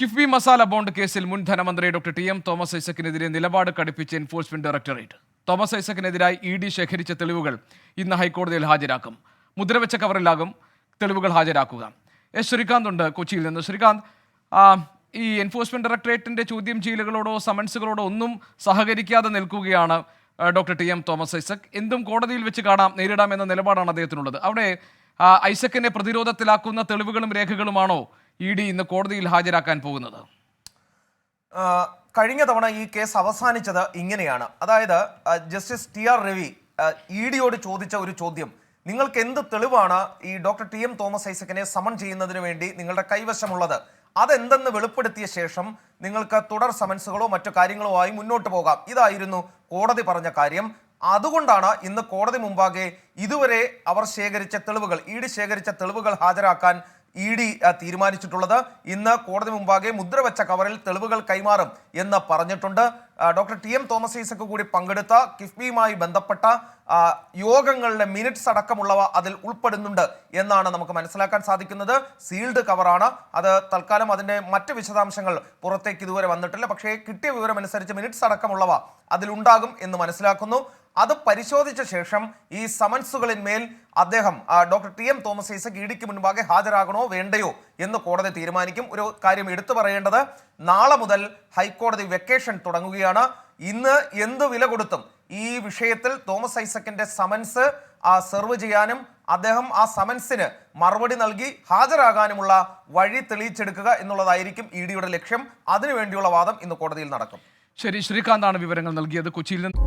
KIIFB masala bond കേസിൽ മുൻ ധനമന്ത്രി ഡോക്ടർ ടി എം തോമസ് ഐസക്കിനെതിരെ നിലപാട് കടുപ്പിച്ച് എൻഫോഴ്സ്മെന്റ് ഡയറക്ടറേറ്റ് തോമസ് ഐസക്കിനെതിരായി ഇ ഡി ശേഖരിച്ച തെളിവുകൾ ഇന്ന് ഹൈക്കോടതിയിൽ ഹാജരാക്കും. മുദ്രവെച്ച കവറിലാകും തെളിവുകൾ ഹാജരാക്കുക. എസ് ശ്രീകാന്ത് ഉണ്ട് കൊച്ചിയിൽ നിന്ന്. ശ്രീകാന്ത് ഈ എൻഫോഴ്സ്മെന്റ് ഡയറക്ടറേറ്റിന്റെ ചോദ്യം ചെയ്യലുകളോടോ സമൻസുകളോടോ ഒന്നും സഹകരിക്കാതെ നിൽക്കുകയാണ് doctor T M Thomas Isaac. എന്തും കോടതിയിൽ വെച്ച് കാണാം നേരിടാം എന്ന നിലപാടാണ് അദ്ദേഹത്തിനുള്ളത്. അവിടെ ഐസക്കിനെ പ്രതിരോധത്തിലാക്കുന്ന തെളിവുകളും രേഖകളുമാണോ ഇ ഡി ഇന്ന് കോടതിയിൽ ഹാജരാക്കാൻ പോകുന്നത്? കഴിഞ്ഞ തവണ ഈ കേസ് അവസാനിച്ചത് ഇങ്ങനെയാണ്. അതായത് justice T R Ravi E ഡിയോട് ചോദിച്ച ഒരു ചോദ്യം. നിങ്ങൾക്ക് എന്ത് തെളിവാണ് ഈ ഡോക്ടർ ടി എം തോമസ് ഐസക്കിനെ സമൺ ചെയ്യുന്നതിന് വേണ്ടി നിങ്ങളുടെ കൈവശമുള്ളത്? അതെന്തെന്ന് വെളിപ്പെടുത്തിയ ശേഷം നിങ്ങൾക്ക് തുടർ സമൻസുകളോ മറ്റു കാര്യങ്ങളോ ആയി മുന്നോട്ട് പോകാം. ഇതായിരുന്നു കോടതി പറഞ്ഞ കാര്യം. അതുകൊണ്ടാണ് ഇന്ന് കോടതി മുമ്പാകെ ഇതുവരെ അവർ ശേഖരിച്ച തെളിവുകൾ ഇ ഡി ശേഖരിച്ച തെളിവുകൾ ഹാജരാക്കാൻ ഇ ഡി തീരുമാനിച്ചിട്ടുള്ളത്. ഇന്ന് കോടതി മുമ്പാകെ മുദ്രവെച്ച കവറിൽ തെളിവുകൾ കൈമാറും എന്ന് പറഞ്ഞിട്ടുണ്ട്. Doctor T M Thomas Isaac കൂടി പങ്കെടുത്ത കിഫ്ബിയുമായി ബന്ധപ്പെട്ട യോഗങ്ങളിലെ മിനിറ്റ്സ് അടക്കമുള്ളവ അതിൽ ഉൾപ്പെടുന്നുണ്ട് എന്നാണ് നമുക്ക് മനസ്സിലാക്കാൻ സാധിക്കുന്നത്. സീൽഡ് കവറാണ്. അത് തൽക്കാലം അതിന്റെ മറ്റ് വിശദാംശങ്ങൾ പുറത്തേക്ക് ഇതുവരെ വന്നിട്ടില്ല. പക്ഷേ കിട്ടിയ വിവരം അനുസരിച്ച് മിനിറ്റ്സ് അടക്കമുള്ളവ അതിലുണ്ടാകും എന്ന് മനസ്സിലാക്കുന്നു. അത് പരിശോധിച്ച ശേഷം ഈ സമൻസുകളിന്മേൽ അദ്ദേഹം doctor T M Thomas Isaac ഇടിക്ക് മുൻപാകെ ഹാജരാകണോ വേണ്ടയോ എന്ന് കോടതി തീരുമാനിക്കും. ഒരു കാര്യം എടുത്തു പറയേണ്ടത് നാളെ മുതൽ ഹൈക്കോടതി വെക്കേഷൻ തുടങ്ങുകയാണ്. ഇന്ന് എന്ത് വില കൊടുത്തും ഈ വിഷയത്തിൽ തോമസ് ഐസക്കിന്റെ സമൻസ് ആ, സെർവ് ചെയ്യാനും അദ്ദേഹം ആ സമൻസിന് മറുപടി നൽകി ഹാജരാകാനുമുള്ള വഴി തെളിയിച്ചെടുക്കുക എന്നുള്ളതായിരിക്കും ഇ ഡിയുടെ ലക്ഷ്യം. അതിനുവേണ്ടിയുള്ള വാദം ഇന്ന് കോടതിയിൽ നടക്കും. ശരി ശ്രീകാന്താണ് വിവരങ്ങൾ നൽകിയത്. കൊച്ചിയിൽ നിന്ന്